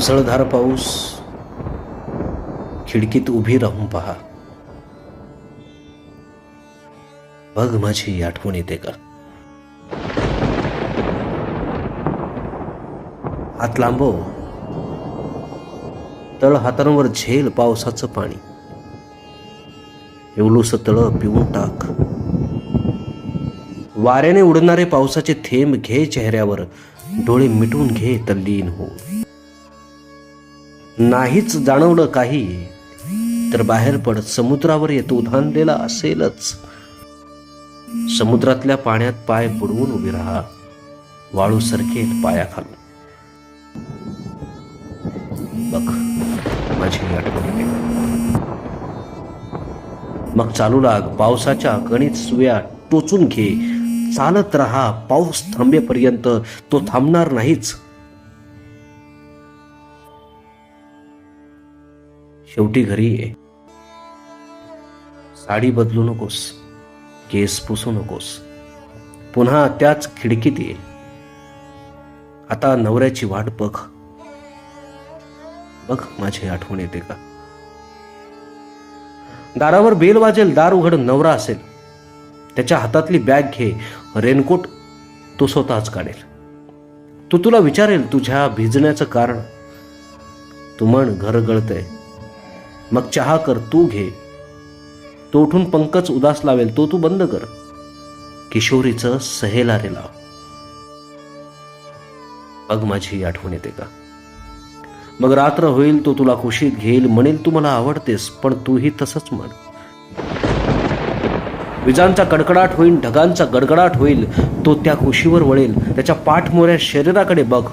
मुसळधार पाऊस खिडकीत उभी राहून पहा. बघ माझी आठवण येते का? हात लांबव तळ हातांवर झेल पावसाचं पाणी. एवलूस तळ पिऊन टाक. वाऱ्याने उडणारे पावसाचे थेंब घे चेहऱ्यावर. डोळे मिटून घे तल्लीन हो नाहीच जाणवलं काही तर बाहेर पडत समुद्रावर येतो उधानलेला असेलच. समुद्रातल्या पाण्यात पाय बुडवून उभी राहा. वाळू सरकेल पायाखालून. बघ माझी आठवण मग चालू लाग पावसाच्या गणित सुया टोचून घे. चालत राहा पाऊस थांबेपर्यंत तो थांबणार नाहीच. शेवटी घरी ये. साडी बदलू नकोस केस पुसू नकोस. पुन्हा त्याच खिडकीत ये. आता नवऱ्याची वाट बघ. बघ माझी आठवण येते का? दारावर बेल वाजेल दार उघड नवरा असेल. त्याच्या हातातली बॅग घे रेनकोट तो स्वतःच काढेल. तो तुला विचारेल तुझ्या भिजण्याचं कारण. तू म्हण घर गळतंय. मग चहा कर तू घे. तो उठून पंकज उदास लावेल तो तू बंद कर. किशोरीचं सहेला रे लाव. मग माझी आठवण येते का? मग रात्र होईल तो तुला खुशीत घेईल म्हणेल तू मला आवडतेस पण तूही तसंच म्हण. विजांचा कडकडाट होईल ढगांचा गडगडाट होईल तो त्या खुशीवर वळेल त्याच्या पाठमोऱ्या शरीराकडे बघ.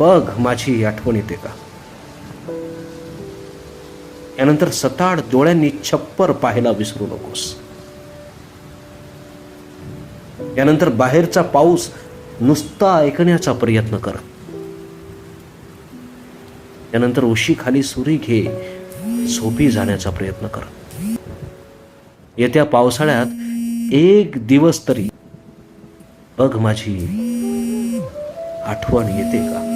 बघ माझी आठवण येते का? यानंतर सताड डोळ्यांनी छप्पर पाहायला विसरू नकोस. यानंतर बाहेरचा पाऊस नुसता ऐकण्याचा प्रयत्न कर. यानंतर उशी खाली सुरी घे झोपी जाण्याचा प्रयत्न कर. येत्या पावसाळ्यात एक दिवस तरी बघ माझी आठवण येते का?